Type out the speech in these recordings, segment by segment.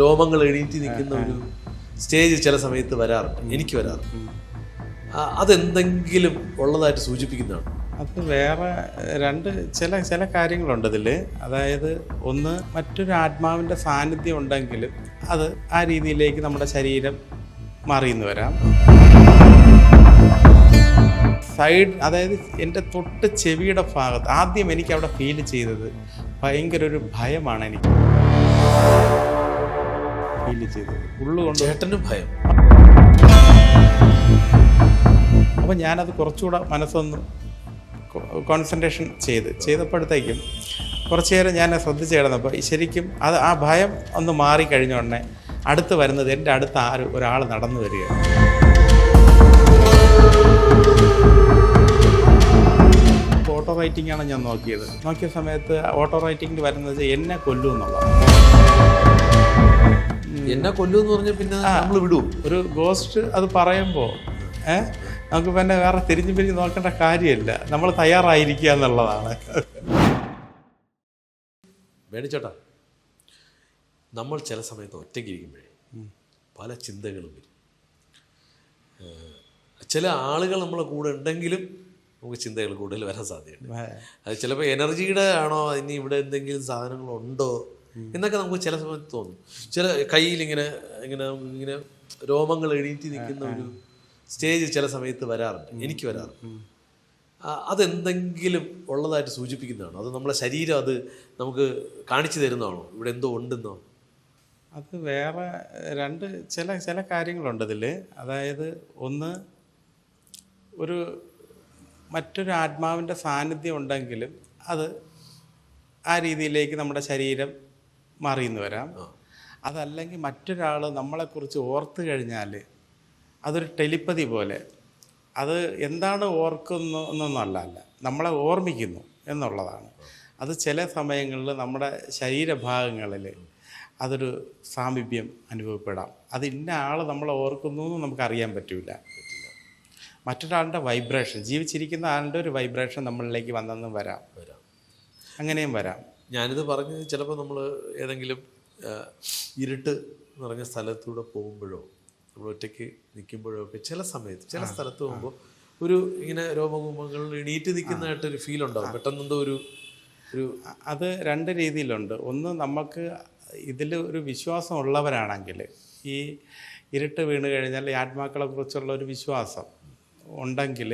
രോമങ്ങൾ എഴുതി നിൽക്കുന്ന ഒരു സ്റ്റേജ് ചില സമയത്ത് വരാറുണ്ട് എനിക്ക് വരാറുണ്ട് അതെന്തെങ്കിലും ഉള്ളതായിട്ട് സൂചിപ്പിക്കുന്നതാണ്. അത് വേറെ രണ്ട് ചില ചില കാര്യങ്ങളുണ്ട് ഇതിൽ അതായത് ഒന്ന് മറ്റൊരു ആത്മാവിന്റെ സാന്നിധ്യം ഉണ്ടെങ്കിലും അത് ആ രീതിയിലേക്ക് നമ്മുടെ ശരീരം മാറിയെന്ന് വരാം. സൈഡ് അതായത് എന്റെ തൊട്ട് ചെവിയുടെ ഭാഗത്ത് ആദ്യം എനിക്ക് അവിടെ ഫീൽ ചെയ്തത് ഭയങ്കര ഒരു ഭയമാണ് എനിക്ക്. ഫീൽ ചെയ്തത്. ഉള്ളുകൊണ്ട് ചേട്ടനും ഭയം. അപ്പോൾ ഞാനത് കുറച്ചുകൂടെ മനസ്സൊന്ന് കോൺസെൻട്രേഷൻ ചെയ്ത്. ചെയ്തപ്പോഴത്തേക്കും കുറച്ചു നേരം ഞാൻ ശ്രദ്ധിച്ച് കിടന്നപ്പോൾ ശരിക്കും അത് ആ ഭയം ഒന്ന് മാറി കഴിഞ്ഞ ഉടനെ അടുത്ത് വരുന്നത് എന്റെ അടുത്ത് ആര് ഒരാൾ നടന്നു വരികയാണ്. ഓട്ടോ റൈറ്റിംഗ് ആണ് ഞാൻ നോക്കിയത്. നോക്കിയ സമയത്ത് ഓട്ടോ റൈറ്റിംഗിൽ വരുന്നത് എന്നെ കൊല്ലും എന്നുള്ളതാണ്. എന്നെ കൊല്ലുമെന്ന് പറഞ്ഞ പിന്നെ നമ്മൾ വിടും. ഒരു ഗോസ്റ്റ് അത് പറയുമ്പോൾ ഏ? നമുക്ക് പിന്നെ വേറെ തിരിഞ്ഞു പിരിഞ്ഞ് നോക്കേണ്ട കാര്യമില്ല. നമ്മൾ തയ്യാറായിരിക്കുക എന്നുള്ളതാണ്. മേടിച്ചോട്ടാ നമ്മൾ ചില സമയത്ത് ഒറ്റയ്ക്ക് ഇരിക്കുമ്പോഴേ പല ചിന്തകളും വരും. ചില ആളുകൾ നമ്മളെ കൂടെ ഉണ്ടെങ്കിലും നമുക്ക് ചിന്തകൾ കൂടുതൽ വരാൻ സാധ്യതയുണ്ട്. അത് ചിലപ്പോൾ എനർജിയുടെ ആണോ? ഇനി ഇവിടെ എന്തെങ്കിലും സാധനങ്ങളുണ്ടോ? എന്നൊക്കെ നമുക്ക് ചില സമയത്ത് തോന്നും. ചില കയ്യിൽ ഇങ്ങനെ ഇങ്ങനെ ഇങ്ങനെ രോമങ്ങൾ എഴുതി നിൽക്കുന്ന ഒരു സ്റ്റേജ് ചില സമയത്ത് വരാറുണ്ട്. എനിക്ക് വരാറുണ്ട്. അതെന്തെങ്കിലും ഉള്ളതായിട്ട് സൂചിപ്പിക്കുന്നതാണോ? അത് നമ്മളെ ശരീരം അത് നമുക്ക് കാണിച്ചു തരുന്നതാണോ? ഇവിടെ എന്തോ ഉണ്ടെന്നോ? അത് വേറെ രണ്ട് ചില ചില കാര്യങ്ങളുണ്ട് ഇതിൽ അതായത് ഒന്ന് ഒരു മറ്റൊരു ആത്മാവിന്റെ സാന്നിധ്യം ഉണ്ടെങ്കിലും അത് ആ രീതിയിലേക്ക് നമ്മുടെ ശരീരം മാറിയെന്ന് വരാം. അതല്ലെങ്കിൽ മറ്റൊരാൾ നമ്മളെക്കുറിച്ച് ഓർത്ത് കഴിഞ്ഞാൽ അതൊരു ടെലിപ്പതി പോലെ. അത് എന്താണ് ഓർക്കുന്നു എന്നൊന്നല്ല അല്ല നമ്മളെ ഓർമ്മിക്കുന്നു എന്നുള്ളതാണ്. അത് ചില സമയങ്ങളിൽ നമ്മുടെ ശരീരഭാഗങ്ങളിൽ അതൊരു സാമീപ്യം അനുഭവപ്പെടാം. അത് ഇന്ന ആൾ നമ്മളെ ഓർക്കുന്നു എന്ന് നമുക്കറിയാൻ പറ്റില്ല മറ്റൊരാളുടെ വൈബ്രേഷൻ ജീവിച്ചിരിക്കുന്ന ആളുടെ ഒരു വൈബ്രേഷൻ നമ്മളിലേക്ക് വന്നെന്നും വരാം. വരാം. അങ്ങനെയും വരാം. ഞാനിത് പറഞ്ഞ് ചിലപ്പോൾ നമ്മൾ ഏതെങ്കിലും ഇരുട്ട് നിറഞ്ഞ സ്ഥലത്തൂടെ പോകുമ്പോഴോ നമ്മൾ ഒറ്റയ്ക്ക് നിൽക്കുമ്പോഴോ ഒക്കെ ചില സമയത്ത് ചില സ്ഥലത്ത് പോകുമ്പോൾ ഒരു ഇങ്ങനെ രോമകൂപങ്ങൾ എണീറ്റ് നിൽക്കുന്നതായിട്ടൊരു ഫീൽ ഉണ്ടാവും. പെട്ടെന്ന് എന്തോ ഒരു ഒരു അത് രണ്ട് രീതിയിലുണ്ട്. ഒന്ന് നമുക്ക് ഇതിൽ ഒരു വിശ്വാസം ഉള്ളവരാണെങ്കിൽ ഈ ഇരുട്ട് വീണ് കഴിഞ്ഞാൽ ഈ ആത്മാക്കളെ കുറിച്ചുള്ള ഒരു വിശ്വാസം ഉണ്ടെങ്കിൽ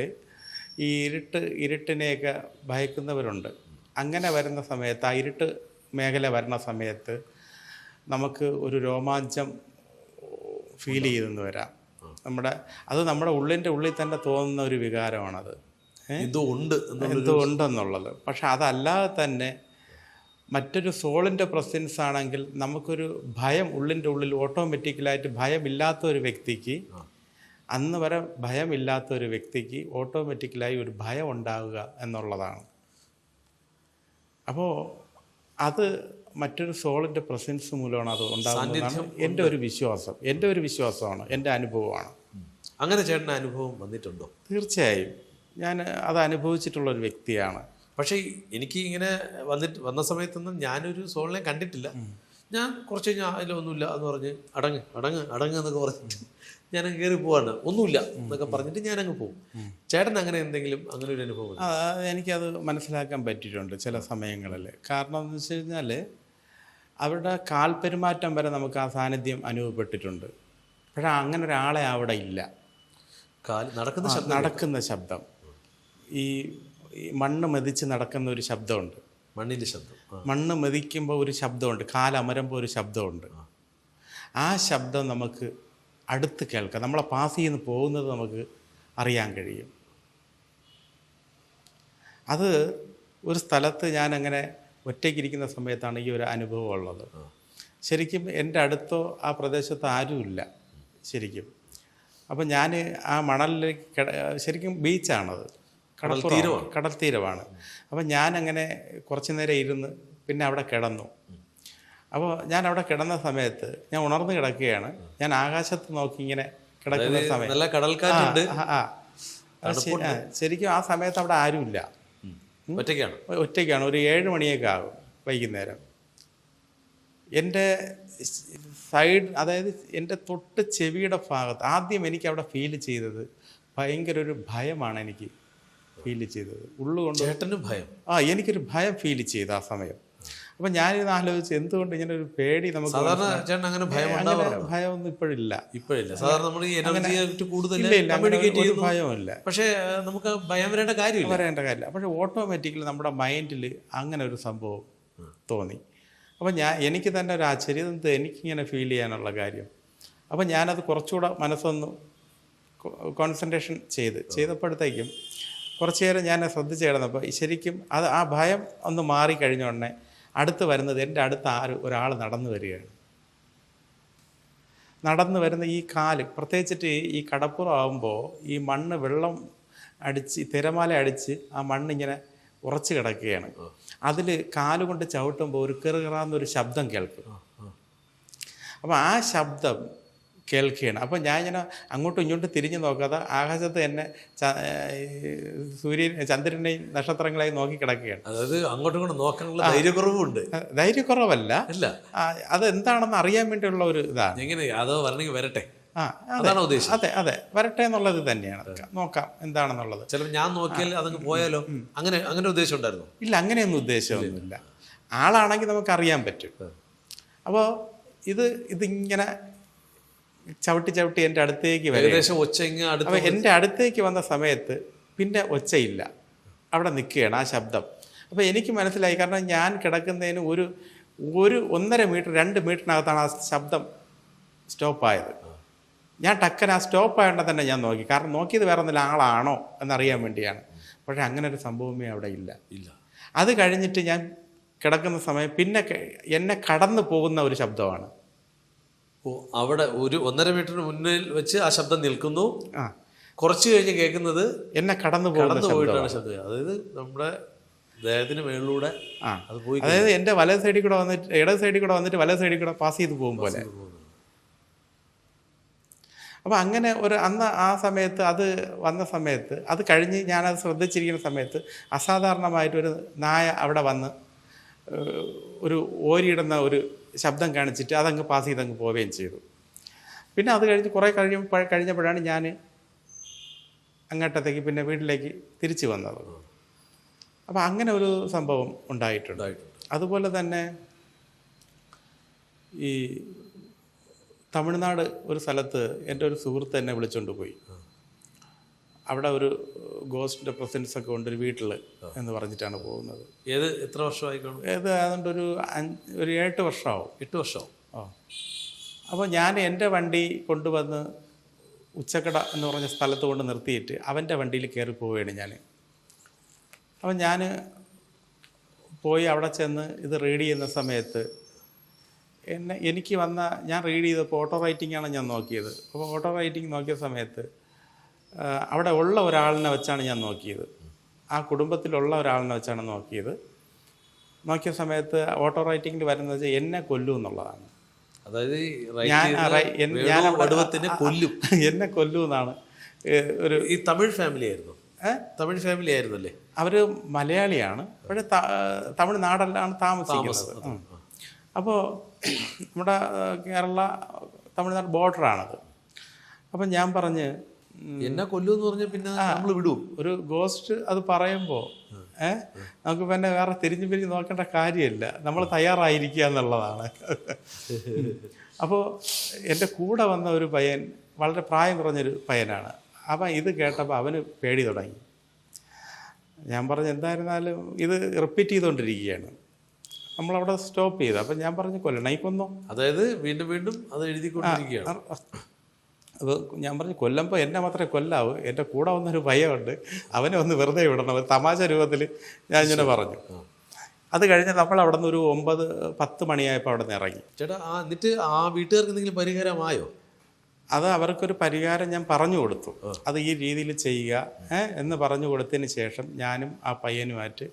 ഈ ഇരുട്ട് ഇരുട്ടിനെയൊക്കെ ഭയക്കുന്നവരുണ്ട്. അങ്ങനെ വരുന്ന സമയത്ത് ആ ഇരുട്ട് മേഖല വരുന്ന സമയത്ത് നമുക്ക് ഒരു രോമാഞ്ചം ഫീൽ ചെയ്തെന്ന് വരാം. നമ്മുടെ അത് നമ്മുടെ ഉള്ളിന്റെ ഉള്ളിൽ തന്നെ തോന്നുന്ന ഒരു വികാരമാണത്? എന്തോ ഉണ്ട് എന്തോ ഉണ്ടെന്നുള്ളത്. പക്ഷെ അതല്ലാതെ തന്നെ മറ്റൊരു സോളിന്റെ പ്രസൻസ് ആണെങ്കിൽ നമുക്കൊരു ഭയം ഉള്ളിന്റെ ഉള്ളിൽ ഓട്ടോമാറ്റിക്കലായിട്ട് ഭയമില്ലാത്ത ഒരു വ്യക്തിക്ക് അന്ന് വരെ ഭയമില്ലാത്ത ഒരു വ്യക്തിക്ക് ഓട്ടോമാറ്റിക്കലായി ഒരു ഭയം ഉണ്ടാവുക എന്നുള്ളതാണ്. അപ്പോൾ അത് മറ്റൊരു സോളിന്റെ പ്രസൻസ് മൂലമാണ് അത് ഉണ്ടാകുന്നതാണ് എന്റെ ഒരു വിശ്വാസം. എന്റെ ഒരു വിശ്വാസമാണ്. എന്റെ അനുഭവമാണ്. അങ്ങനെ ചേട്ടൻ അനുഭവം വന്നിട്ടുണ്ടോ? തീർച്ചയായും. ഞാൻ അത് അനുഭവിച്ചിട്ടുള്ള ഒരു വ്യക്തിയാണ്. പക്ഷേ എനിക്ക് ഇങ്ങനെ വന്നിട്ട് വന്ന സമയത്തൊന്നും ഞാനൊരു സോളിനെ കണ്ടിട്ടില്ല. ഞാൻ കുറച്ച് കഴിഞ്ഞാൽ അതിലൊന്നുമില്ല എന്ന് പറഞ്ഞ് അടങ്ങ് അടങ്ങ് അടങ്ങ് എന്നൊക്കെ പറഞ്ഞിട്ട് ഞാനങ്ങ് കയറി പോവാണ്. ഒന്നുമില്ല എന്നൊക്കെ പറഞ്ഞിട്ട് ഞാനങ്ങ് പോകും ചേട്ടൻ അങ്ങനെ എന്തെങ്കിലും അങ്ങനെ ഒരു അനുഭവം എനിക്കത് മനസ്സിലാക്കാൻ പറ്റിയിട്ടുണ്ട് ചില സമയങ്ങളിൽ കാരണം എന്ന് വെച്ച് കഴിഞ്ഞാൽ അവരുടെ കാൽപെരുമാറ്റം വരെ നമുക്ക് ആ സാന്നിധ്യം അനുഭവപ്പെട്ടിട്ടുണ്ട്. പക്ഷേ അങ്ങനെ ഒരാളെ അവിടെ ഇല്ല. നടക്കുന്ന ശബ്ദം നടക്കുന്ന ശബ്ദം. ഈ ഈ മണ്ണ് മെതിച്ച് നടക്കുന്ന ഒരു ശബ്ദമുണ്ട്. മണ്ണിന്റെ ശബ്ദം. മണ്ണ് മെതിക്കുമ്പോൾ ഒരു ശബ്ദമുണ്ട്. കാലമരുമ്പോൾ ഒരു ശബ്ദമുണ്ട്. ആ ശബ്ദം നമുക്ക് അടുത്ത് കേൾക്കാം. നമ്മളെ പാസ് ചെയ്യുന്ന പോകുന്നത് നമുക്ക് അറിയാൻ കഴിയും. അത് ഒരു സ്ഥലത്ത് ഞാൻ അങ്ങനെ ഒറ്റയ്ക്കിരിക്കുന്ന സമയത്താണ് ഈ ഒരു അനുഭവം ഉള്ളത്. ശരിക്കും എന്റെ അടുത്തോ ആ പ്രദേശത്ത് ആരുമില്ല ശരിക്കും. അപ്പം ഞാൻ ആ മണലിലേക്ക് കിട ശരിക്കും ബീച്ചാണത് കടൽ തീരമാണ്. കടൽ തീരമാണ്. അപ്പം ഞാനങ്ങനെ കുറച്ച് നേരം ഇരുന്ന് പിന്നെ അവിടെ കിടന്നു. അപ്പോൾ ഞാൻ അവിടെ കിടന്ന സമയത്ത് ഞാൻ ഉണർന്നു കിടക്കുകയാണ്. ഞാൻ ആകാശത്ത് നോക്കി ഇങ്ങനെ കിടക്കുന്ന സമയം. നല്ല കടൽക്കാറ്റുണ്ട്. ശരിക്കും ആ സമയത്ത് അവിടെ ആരുമില്ല. ഒറ്റയ്ക്കാണ്. ഒറ്റയ്ക്കാണ്. ഒരു ഏഴ് മണിയൊക്കെ ആകും വൈകുന്നേരം. എന്റെ സൈഡ് അതായത് എന്റെ തൊട്ട് ചെവിയുടെ ഭാഗത്ത് ആദ്യം എനിക്ക് അവിടെ ഫീൽ ചെയ്തത് ഭയങ്കര ഒരു ഭയമാണ് എനിക്ക് ഫീൽ ചെയ്തത്. ഉള്ളുകൊണ്ട് ചേട്ടനും ഭയം. ആ എനിക്കൊരു ഭയം ഫീൽ ചെയ്തു ആ സമയം. അപ്പം ഞാനിത് ആലോചിച്ച് എന്തുകൊണ്ട് ഇങ്ങനെ ഒരു പേടി നമുക്ക് സാധാരണ ചേട്ടൻ അങ്ങനെ ഭയം ഭയമൊന്നും ഇപ്പോഴില്ല. ഇപ്പോഴില്ല. സാധാരണ നമ്മൾ എനർജി കൂടുതൽ കമ്മ്യൂണിക്കേറ്റ് ചെയ്യുന്നു. ഭയമില്ല. പക്ഷേ നമുക്ക് ഭയം വരേണ്ട കാര്യമില്ല. വരേണ്ട കാര്യമില്ല. പക്ഷെ ഓട്ടോമാറ്റിക്കലി നമ്മുടെ മൈൻഡിൽ അങ്ങനെ ഒരു സംഭവം തോന്നി. അപ്പോൾ ഞാൻ എനിക്ക് തന്നെ ഒരു ആശ്ചര്യം. എന്ത് എനിക്കിങ്ങനെ ഫീൽ ചെയ്യാനുള്ള കാര്യം. അപ്പോൾ ഞാനത് കുറച്ചുകൂടെ മനസ്സൊന്ന് കോൺസെൻട്രേഷൻ ചെയ്ത്. ചെയ്തപ്പോഴത്തേക്കും കുറച്ചു നേരം ഞാൻ ശ്രദ്ധിച്ചു കിടന്നപ്പോൾ ശരിക്കും അത് ആ ഭയം ഒന്ന് മാറിക്കഴിഞ്ഞ ഉടനെ അടുത്ത് വരുന്നത് എന്റെ അടുത്ത് ആര് ഒരാൾ നടന്നു വരികയാണ്. നടന്നു വരുന്ന ഈ കാൽ പ്രത്യേകിച്ചിട്ട് ഈ കടപ്പുറമാകുമ്പോൾ ഈ മണ്ണ് വെള്ളം അടിച്ച് തിരമാല അടിച്ച് ആ മണ്ണ് ഇങ്ങനെ ഉറച്ചു കിടക്കുകയാണ്. അതിൽ കാലുകൊണ്ട് ചവിട്ടുമ്പോൾ ഒരു കിറുകിറാന്നൊരു ശബ്ദം കേൾക്കും. അപ്പോൾ ആ ശബ്ദം കേൾക്കുകയാണ്. അപ്പോൾ ഞാൻ ഇങ്ങനെ അങ്ങോട്ടും ഇങ്ങോട്ടും തിരിഞ്ഞു നോക്കാതെ ആകാശത്ത് എന്നെ ഈ സൂര്യൻ ചന്ദ്രനെയും നക്ഷത്രങ്ങളെയും നോക്കി കിടക്കുകയാണ് അതായത് അങ്ങോട്ടും ഇങ്ങോട്ടും നോക്കാനുള്ള ധൈര്യക്കുറവുണ്ട്. ധൈര്യക്കുറവല്ല. ഇല്ല. അത് അതെന്താണെന്ന് അറിയാൻ വേണ്ടിയുള്ള ഒരു ഇതാണ്. എങ്ങനെ? അതോ വരണമെങ്കിൽ വരട്ടെ. ആ അതാണോ ഉദ്ദേശം. അതെ അതെ. വരട്ടെ എന്നുള്ളത് തന്നെയാണ്. നോക്കാം എന്താണെന്നുള്ളത്. ചിലപ്പോൾ ഞാൻ നോക്കിയാൽ അതങ്ങ് പോയാലോ? അങ്ങനെ അങ്ങനെ ഉദ്ദേശം ഉണ്ടായിരുന്നു? ഇല്ല അങ്ങനെയൊന്നും ഉദ്ദേശമൊന്നുമില്ല. ആളാണെങ്കിൽ നമുക്ക് അറിയാൻ പറ്റും അപ്പോൾ ഇത് ഇതിങ്ങനെ ചവിട്ടി ചവിട്ടി എന്റെ അടുത്തേക്ക് വരും. ഏകദേശം ഒച്ച ഇങ്ങ് അടുത്ത് എന്റെ അടുത്തേക്ക് വന്ന സമയത്ത് പിന്നെ ഒച്ചയില്ല. അവിടെ നിൽക്കുകയാണ് ആ ശബ്ദം. അപ്പോൾ എനിക്ക് മനസ്സിലായി കാരണം ഞാൻ കിടക്കുന്നതിന് ഒരു ഒരു ഒന്നര മീറ്റർ രണ്ട് മീറ്ററിനകത്താണ് ആ ശബ്ദം സ്റ്റോപ്പായത്. ഞാൻ ടക്കൻ ആ സ്റ്റോപ്പ് ആയതുകൊണ്ട് തന്നെ ഞാൻ നോക്കി. കാരണം നോക്കിയത് വേറെ ഒന്നും ആളാണോ എന്നറിയാൻ വേണ്ടിയാണ്. പക്ഷേ അങ്ങനെ ഒരു സംഭവമേ അവിടെ ഇല്ല. ഇല്ല. അത് കഴിഞ്ഞിട്ട് ഞാൻ കിടക്കുന്ന സമയം പിന്നെ എന്നെ കടന്നു പോകുന്ന ഒരു ശബ്ദമാണ്. ഓ അവിടെ ഒരു ഒന്നര മീറ്ററിന് മുന്നിൽ വെച്ച് ആ ശബ്ദം നിൽക്കുന്നു. ആ. കുറച്ച് കഴിഞ്ഞ് കേൾക്കുന്നത് എന്നെ കടന്നു കടന്നു പോയിട്ടാണ് ശബ്ദം. അതായത് നമ്മുടെ ദേഹത്തിന് മേളിലൂടെ ആ. അത് പോയി അതായത് എന്റെ വല സൈഡിൽ കൂടെ വന്നിട്ട് ഇടത് സൈഡിൽ കൂടെ വന്നിട്ട് വല സൈഡിൽ കൂടെ പാസ് ചെയ്ത് പോകും പോലെ. അപ്പോൾ അങ്ങനെ ഒരു അന്ന് ആ സമയത്ത് അത് വന്ന സമയത്ത് അത് കഴിഞ്ഞ് ഞാനത് ശ്രദ്ധിച്ചിരിക്കുന്ന സമയത്ത് അസാധാരണമായിട്ടൊരു നായ അവിടെ വന്ന് ഒരു ഓരിയിടുന്ന ഒരു ശബ്ദം കാണിച്ചിട്ട് അതങ്ങ് പാസ് ചെയ്ത് അങ്ങ് പോവുകയും ചെയ്തു. പിന്നെ അത് കഴിഞ്ഞ് കുറേ കഴിയുമ്പോൾ കഴിഞ്ഞപ്പോഴാണ് ഞാൻ അങ്ങോട്ടത്തേക്ക് പിന്നെ വീട്ടിലേക്ക് തിരിച്ചു വന്നത്. അപ്പോൾ അങ്ങനെ ഒരു സംഭവം ഉണ്ടായിട്ടുണ്ട്. അതുപോലെ തന്നെ ഈ തമിഴ്നാട് ഒരു സ്ഥലത്ത് എന്റെ ഒരു സുഹൃത്ത് എന്നെ വിളിച്ചുകൊണ്ട് പോയി. അവിടെ ഒരു ഗോസ്റ്റിന്റെ പ്രസൻസ് ഒക്കെ ഉണ്ട് ഒരു വീട്ടിൽ എന്ന് പറഞ്ഞിട്ടാണ് പോകുന്നത്. ഏത് എത്ര വർഷമായി കാണും ഏത് അതുകൊണ്ട് ഒരു അഞ്ച് ഒരു എട്ട് വർഷമാവും. എട്ട് വർഷമാവും. ഓ അപ്പോൾ ഞാൻ എന്റെ വണ്ടി കൊണ്ടുവന്ന് ഉച്ചക്കട എന്ന് പറഞ്ഞ സ്ഥലത്ത് കൊണ്ട് നിർത്തിയിട്ട് അവന്റെ വണ്ടിയിൽ കയറി പോവുകയാണ് ഞാൻ. അപ്പം ഞാൻ പോയി അവിടെ ചെന്ന് ഇത് റീഡ് ചെയ്യുന്ന സമയത്ത് എന്നെ എനിക്ക് വന്ന ഞാൻ റീഡ് ചെയ്തപ്പോൾ ഓട്ടോ റൈറ്റിംഗ് ആണ് ഞാൻ നോക്കിയത്. അപ്പോൾ ഓട്ടോ റൈറ്റിംഗ് നോക്കിയ സമയത്ത് ആ, അവിടെ ഉള്ള ഒരാളിനെ വെച്ചാണ് ഞാൻ നോക്കിയത്. ആ കുടുംബത്തിലുള്ള ഒരാളിനെ വെച്ചാണ് നോക്കിയത്. നോക്കിയ സമയത്ത് ഓട്ടോ റൈറ്റിംഗിൽ വരുന്നത് വെച്ചാൽ എന്നെ കൊല്ലൂ എന്നുള്ളതാണ്. അതായത് ഞാൻ വടുവത്തിനെ കൊല്ലും. എന്നെ കൊല്ലൂ എന്നാണ് ഒരു ഈ തമിഴ് ഫാമിലി ആയിരുന്നു. തമിഴ് ഫാമിലി ആയിരുന്നല്ലേ? അവർ മലയാളിയാണ്. പക്ഷേ തമിഴ്നാടല്ലാണ് താമസിക്കുന്നത്. അപ്പോൾ നമ്മുടെ കേരള തമിഴ്നാട് ബോർഡറാണത് അപ്പം ഞാൻ പറഞ്ഞ് എന്നെ കൊല്ലു പറഞ്ഞ പിന്നെ നമ്മൾ വിടും. ഒരു ഗോസ്റ്റ് അത് പറയുമ്പോൾ ഏഹ് നമുക്ക് പിന്നെ വേറെ തിരിഞ്ഞു പിരിഞ്ഞ് നോക്കേണ്ട കാര്യമില്ല. നമ്മൾ തയ്യാറായിരിക്കുക എന്നുള്ളതാണ്. അപ്പോൾ എന്റെ കൂടെ വന്ന ഒരു പയ്യൻ വളരെ പ്രായം കുറഞ്ഞൊരു പയ്യനാണ്. അപ്പം ഇത് കേട്ടപ്പോൾ അവന് പേടി തുടങ്ങി. ഞാൻ പറഞ്ഞു എന്തായിരുന്നാലും ഇത് റിപ്പീറ്റ് ചെയ്തുകൊണ്ടിരിക്കുകയാണ് നമ്മളവിടെ സ്റ്റോപ്പ് ചെയ്തു. അപ്പം ഞാൻ പറഞ്ഞു കൊല്ലണം കൊന്നോ. അതായത് വീണ്ടും വീണ്ടും അത് എഴുതിക്കൊണ്ടിരിക്കുകയാണ്. അപ്പോൾ ഞാൻ പറഞ്ഞു കൊല്ലുമ്പോൾ എന്നെ മാത്രമേ കൊല്ലാവൂ. എന്റെ കൂടെ വന്നൊരു ഭയമുണ്ട് അവനെ ഒന്ന് വെറുതെ വിടണം. ഒരു തമാശ രൂപത്തിൽ ഞാൻ ഇങ്ങനെ പറഞ്ഞു. അത് കഴിഞ്ഞ് നമ്മൾ അവിടെ നിന്ന് ഒരു ഒമ്പത് പത്ത് മണിയായപ്പോൾ അവിടെ നിന്ന് ഇറങ്ങി. ചേട്ടാ ആ എന്നിട്ട് ആ വീട്ടുകാർക്ക് എന്തെങ്കിലും പരിഹാരമായോ? അത് അവർക്കൊരു പരിഹാരം ഞാൻ പറഞ്ഞു കൊടുത്തു. അത് ഈ രീതിയിൽ ചെയ്യുക എന്ന് പറഞ്ഞു കൊടുത്തതിന് ശേഷം ഞാനും ആ പയ്യനുമായിട്ട്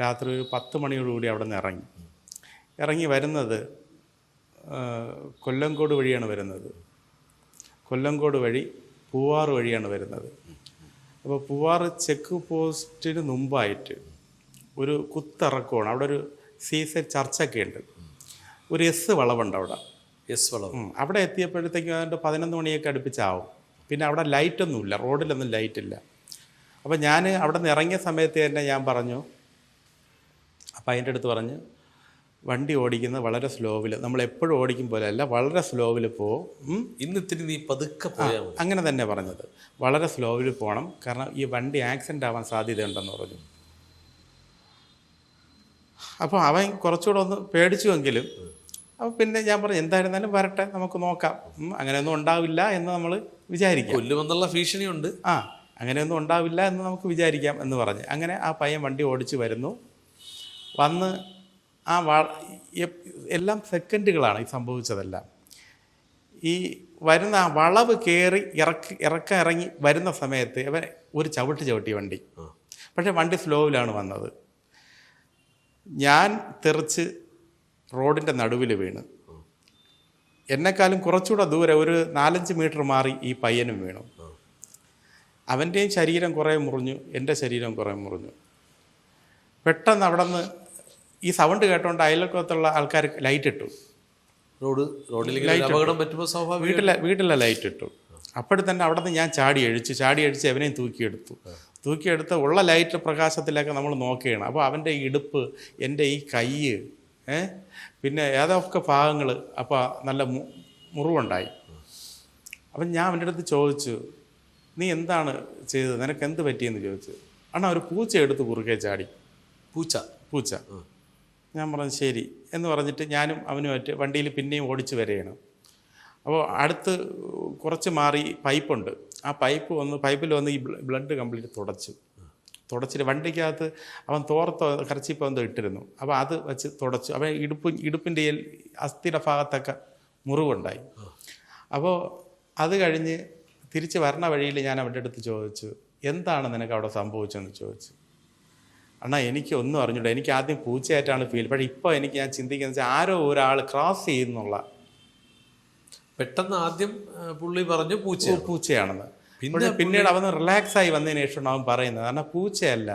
രാത്രി ഒരു പത്ത് മണിയോടുകൂടി അവിടെ നിന്ന് ഇറങ്ങി. ഇറങ്ങി വരുന്നത് കൊല്ലംകോട് കൊല്ലങ്കോട് വഴിയാണ് വരുന്നത്. കൊല്ലങ്കോട് വഴി പൂവാറ് വഴിയാണ് വരുന്നത്. അപ്പോൾ പൂവാറ് ചെക്ക് പോസ്റ്റിന് മുമ്പായിട്ട് ഒരു കുത്തിറക്കമാണ്. അവിടെ ഒരു സീസൺ ചർച്ചൊക്കെ ഉണ്ട് ഒരു എസ് വളവുണ്ട് അവിടെ. എസ് വളവ്. അവിടെ എത്തിയപ്പോഴത്തേക്കും അതിന്റെ പതിനൊന്ന് മണിയൊക്കെ അടുപ്പിച്ചാവും. പിന്നെ അവിടെ ലൈറ്റൊന്നുമില്ല. റോഡിലൊന്നും ലൈറ്റില്ല. അപ്പോൾ ഞാൻ അവിടെ നിന്ന് ഇറങ്ങിയ സമയത്ത് തന്നെ ഞാൻ പറഞ്ഞു അപ്പം അതിന്റെ അടുത്ത് പറഞ്ഞു വണ്ടി ഓടിക്കുന്നത് വളരെ സ്ലോവിൽ നമ്മൾ എപ്പോഴും ഓടിക്കും പോലെ അല്ല വളരെ സ്ലോവിൽ പോവും. ഇന്ന് ഇത്തിരി നീ പതുക്കെ പോയാൽ അങ്ങനെ തന്നെ പറഞ്ഞത്. വളരെ സ്ലോവിൽ പോകണം കാരണം ഈ വണ്ടി ആക്സിഡന്റ് ആവാൻ സാധ്യതയുണ്ടെന്ന് പറഞ്ഞു. അപ്പോൾ അവൻ കുറച്ചുകൂടെ ഒന്ന് പേടിച്ചുവെങ്കിലും അപ്പോൾ പിന്നെ ഞാൻ പറഞ്ഞു എന്തായിരുന്നാലും വരട്ടെ നമുക്ക് നോക്കാം. അങ്ങനെയൊന്നും ഉണ്ടാവില്ല എന്ന് നമ്മൾ വിചാരിക്കാം. കൊല്ലുമെന്നുള്ള ഭീഷണിയുണ്ട്. ആ അങ്ങനെയൊന്നും ഉണ്ടാവില്ല എന്ന് നമുക്ക് വിചാരിക്കാം എന്ന് പറഞ്ഞ്. അങ്ങനെ ആ പയ്യൻ വണ്ടി ഓടിച്ച് വരുന്നു. വന്ന് ആ വ എല്ലാം സെക്കൻഡുകളാണ് ഈ സംഭവിച്ചതെല്ലാം. ഈ വരുന്ന ആ വളവ് കയറി ഇറക്കി ഇറക്കം ഇറങ്ങി വരുന്ന സമയത്ത് അവൻ ഒരു ചവിട്ട് ചവിട്ടി വണ്ടി. പക്ഷേ വണ്ടി സ്ലോവിലാണ് വന്നത്. ഞാൻ തെറിച്ച് റോഡിന്റെ നടുവിൽ വീണ്. എന്നെക്കാളും കുറച്ചുകൂടെ ദൂരെ ഒരു നാലഞ്ച് മീറ്റർ മാറി ഈ പയ്യനും വീണു. അവന്റെയും ശരീരം കുറേ മുറിഞ്ഞു എന്റെ ശരീരം കുറേ മുറിഞ്ഞു. പെട്ടെന്ന് അവിടെ നിന്ന് ഈ സൗണ്ട് കേട്ടോണ്ട് അയലക്കത്തുള്ള ആൾക്കാർ ലൈറ്റ് ഇട്ടു. റോഡ് റോഡിൽ അപകടം പറ്റുമ്പോൾ സ്വാഭാവിക വീട്ടിലെ വീട്ടിലെ ലൈറ്റ് ഇട്ടു. അപ്പോഴും തന്നെ അവിടെ നിന്ന് ഞാൻ ചാടി അഴിച്ചു ചാടി അഴിച്ച് അവനെയും തൂക്കിയെടുത്തു. തൂക്കിയെടുത്ത് ഉള്ള ലൈറ്റ് പ്രകാശത്തിലൊക്കെ നമ്മൾ നോക്കുകയാണ്. അപ്പോൾ അവന്റെ ഈ ഇടുപ്പ് എന്റെ ഈ കൈ ഏ? പിന്നെ ഏതൊക്കെ ഭാഗങ്ങൾ അപ്പോൾ നല്ല മുറിവുണ്ടായി. അപ്പം ഞാൻ അവന്റെ അടുത്ത് ചോദിച്ചു നീ എന്താണ് ചെയ്തത്? നിനക്ക് എന്ത് പറ്റിയെന്ന് ചോദിച്ചു. അണ്ണാ ഒരു പൂച്ച എടുത്ത് കുറുകെ ചാടി. പൂച്ച. പൂച്ച. ഞാൻ പറഞ്ഞു ശരി. എന്ന് പറഞ്ഞിട്ട് ഞാനും അവനുമായിട്ട് വണ്ടിയിൽ പിന്നെയും ഓടിച്ച് വരികയാണ്. അപ്പോൾ അടുത്ത് കുറച്ച് മാറി പൈപ്പുണ്ട്. ആ പൈപ്പ് വന്ന് പൈപ്പിൽ വന്ന് ഈ ബ്ലഡ് കംപ്ലീറ്റ് തുടച്ചു. തുടച്ചിട്ട് വണ്ടിക്കകത്ത് അവൻ തോർത്തോ കരച്ചിപ്പോ എന്തോ ഇട്ടിരുന്നു. അപ്പോൾ അത് വെച്ച് തുടച്ചു. അവൻ ഇടുപ്പ് ഇടുപ്പിന്റെ അസ്ഥിര ഭാഗത്തൊക്കെ മുറിവുണ്ടായി. അപ്പോൾ അത് കഴിഞ്ഞ് തിരിച്ച് വരണ വഴിയിൽ ഞാൻ അവന്റെ അടുത്ത് ചോദിച്ചു എന്താണ് നിനക്ക് അവിടെ സംഭവിച്ചതെന്ന് ചോദിച്ചു? അണ്ണാ എനിക്ക് ഒന്നും അറിഞ്ഞൂടാ. എനിക്ക് ആദ്യം പൂച്ചയായിട്ടാണ് ഫീൽ പക്ഷേ ഇപ്പോൾ എനിക്ക് ഞാൻ ചിന്തിക്കുന്നത് വെച്ചാൽ ആരോ ഒരാൾ ക്രോസ് ചെയ്യുന്നുള്ള പെട്ടെന്ന് ആദ്യം പുള്ളി പറഞ്ഞു പൂച്ച പൂച്ചയാണെന്ന്. പിന്നെ പിന്നീട് അവൻ റിലാക്സ് ആയി വന്നതിന് ശേഷമാണ് അവൻ പറയുന്നത്. കാരണം പൂച്ചയല്ല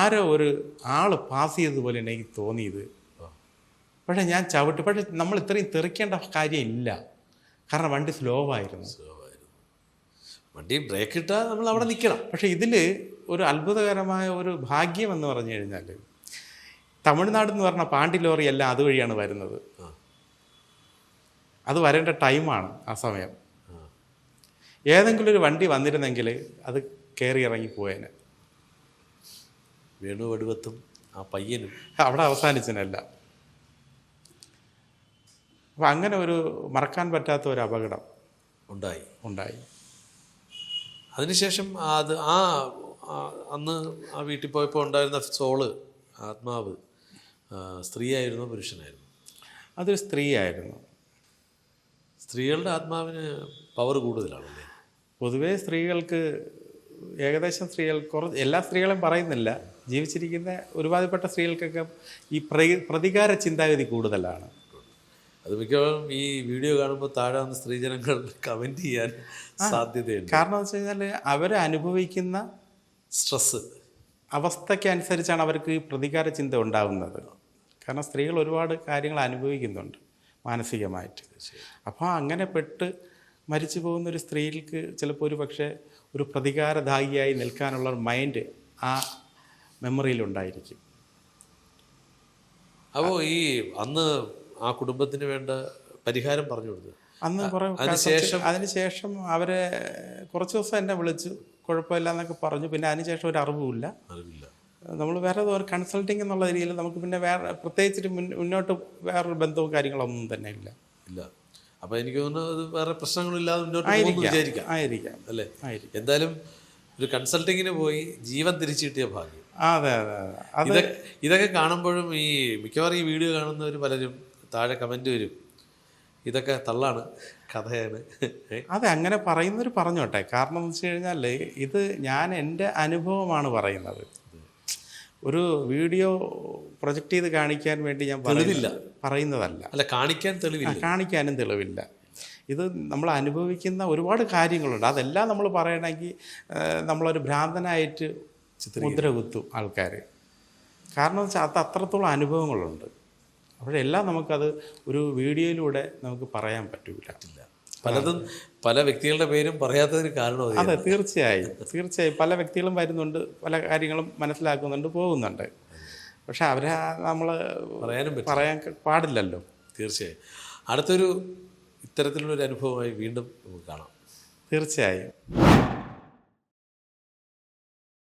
ആരോ ഒരു ആൾ പാസ് ചെയ്തതുപോലെ എനിക്ക് തോന്നിയത്. പക്ഷേ ഞാൻ ചവിട്ടി പക്ഷേ നമ്മൾ ഇത്രയും തെറിക്കേണ്ട കാര്യമില്ല. കാരണം വണ്ടി സ്ലോ ആയിരുന്നു. വണ്ടി ബ്രേക്ക് ഇട്ടാൽ നമ്മൾ അവിടെ നിൽക്കണം പക്ഷേ ഇതിൽ ഒരു അത്ഭുതകരമായ ഒരു ഭാഗ്യം എന്ന് പറഞ്ഞു കഴിഞ്ഞാൽ തമിഴ്നാട് എന്ന് പറഞ്ഞ പാണ്ടി ലോറി എല്ലാം അതുവഴിയാണ് വരുന്നത്. അത് വരേണ്ട ടൈമാണ് ആ സമയം. ഏതെങ്കിലും ഒരു വണ്ടി വന്നിരുന്നെങ്കിൽ അത് കയറി ഇറങ്ങി പോയേനെ. വേണു വടുവത്തും ആ പയ്യനും. അവിടെ അവസാനിച്ചനല്ല. അപ്പം അങ്ങനെ ഒരു മറക്കാൻ പറ്റാത്ത ഒരു അപകടം ഉണ്ടായി. ഉണ്ടായി. അതിനുശേഷം അത് ആ അന്ന് ആ വീട്ടിൽ പോയപ്പോൾ ഉണ്ടായിരുന്ന സോൾ ആത്മാവ് സ്ത്രീയായിരുന്നു പുരുഷനായിരുന്നു. അതൊരു സ്ത്രീയായിരുന്നു. സ്ത്രീകളുടെ ആത്മാവിന് പവർ കൂടുതലാണല്ലേ? പൊതുവേ സ്ത്രീകൾക്ക് ഏകദേശം സ്ത്രീകൾ കുറച്ച് എല്ലാ സ്ത്രീകളും പറയുന്നില്ല. ജീവിച്ചിരിക്കുന്ന ഒരുപാട് പെട്ട സ്ത്രീകൾക്കൊക്കെ ഈ പ്രതികാര ചിന്താഗതി കൂടുതലാണ്. അത് മിക്കവാറും ഈ വീഡിയോ കാണുമ്പോൾ താഴെ വന്ന് സ്ത്രീജനങ്ങൾ കമന്റ് ചെയ്യാൻ സാധ്യതയുണ്ട്. കാരണം എന്ന് വെച്ച് കഴിഞ്ഞാൽ അവർ അനുഭവിക്കുന്ന സ്ട്രെസ്സ് അവസ്ഥയ്ക്ക് അനുസരിച്ചാണ് അവർക്ക് ഈ പ്രതികാര ചിന്ത ഉണ്ടാകുന്നത്. കാരണം സ്ത്രീകൾ ഒരുപാട് കാര്യങ്ങൾ അനുഭവിക്കുന്നുണ്ട് മാനസികമായിട്ട്. അപ്പോൾ അങ്ങനെ പെട്ട് മരിച്ചു പോകുന്ന ഒരു സ്ത്രീക്ക് ചിലപ്പോൾ ഒരു പക്ഷേ ഒരു പ്രതികാരധാഗിയായി നിൽക്കാനുള്ള മൈൻഡ് ആ മെമ്മറിയിലുണ്ടായിരിക്കും അപ്പോൾ ഈ അന്ന് ആ കുടുംബത്തിന് വേണ്ട പരിഹാരം പറഞ്ഞു കൊടുത്തു. അന്ന് കുറേ അതിനുശേഷം അതിനുശേഷം അവരെ കുറച്ച് ദിവസം എന്നെ വിളിച്ചു. കുഴപ്പമില്ല എന്നൊക്കെ പറഞ്ഞു. പിന്നെ അതിനുശേഷം ഒരു അറിവുമില്ല. അറിവില്ല. നമ്മൾ വേറെ ഒരു കൺസൾട്ടിങ് എന്നുള്ള രീതിയിൽ നമുക്ക് പിന്നെ വേറെ പ്രത്യേകിച്ചിട്ട് മുന്നോട്ട് വേറൊരു ബന്ധവും കാര്യങ്ങളൊന്നും തന്നെ ഇല്ല. ഇല്ല. അപ്പോൾ എനിക്ക് തോന്നുന്നു വേറെ പ്രശ്നങ്ങളില്ലാതെ മുന്നോട്ട് വിചാരിക്കാം. ആയിരിക്കാം. അല്ലേ? എന്തായാലും ഒരു കൺസൾട്ടിങ്ങിന് പോയി ജീവൻ തിരിച്ചു കിട്ടിയ ഭാഗ്യം. അതെ അതെ അതെ. ഇതൊക്കെ കാണുമ്പോഴും ഈ മിക്കവാറും ഈ വീഡിയോ കാണുന്നവർ പലരും താഴെ കമന്റ് വരും. ഇതൊക്കെ തള്ളാണ് കഥയാണ്? അതെ അങ്ങനെ പറയുന്നവർ പറഞ്ഞോട്ടെ. കാരണം എന്ന് വെച്ച് കഴിഞ്ഞാൽ ഇത് ഞാൻ എന്റെ അനുഭവമാണ് പറയുന്നത്. ഒരു വീഡിയോ പ്രൊജക്റ്റ് ചെയ്ത് കാണിക്കാൻ വേണ്ടി ഞാൻ പറയുന്നില്ല പറയുന്നതല്ല. അല്ല കാണിക്കാൻ തെളിവില്ല. കാണിക്കാനും തെളിവില്ല. ഇത് നമ്മൾ അനുഭവിക്കുന്ന ഒരുപാട് കാര്യങ്ങളുണ്ട്. അതെല്ലാം നമ്മൾ പറയണമെങ്കിൽ നമ്മളൊരു ഭ്രാന്തനായിട്ട് മുദ്ര കുത്തും ആൾക്കാർ കാരണം വെച്ചാൽ അത് അത്രത്തോളം അനുഭവങ്ങളുണ്ട്. അപ്പോഴെല്ലാം നമുക്കത് ഒരു വീഡിയോയിലൂടെ നമുക്ക് പറയാൻ പറ്റില്ല. പലതും പല വ്യക്തികളുടെ പേരും പറയാത്തതിന് കാരണം അത് തീർച്ചയായും. തീർച്ചയായും. പല വ്യക്തികളും വരുന്നുണ്ട് പല കാര്യങ്ങളും മനസ്സിലാക്കുന്നുണ്ട് പോകുന്നുണ്ട്. പക്ഷെ അവരെ നമ്മൾ പറയാനും പറയാൻ പാടില്ലല്ലോ. തീർച്ചയായും. അടുത്തൊരു ഇത്തരത്തിലുള്ളൊരു അനുഭവമായി വീണ്ടും നമുക്ക് കാണാം. തീർച്ചയായും.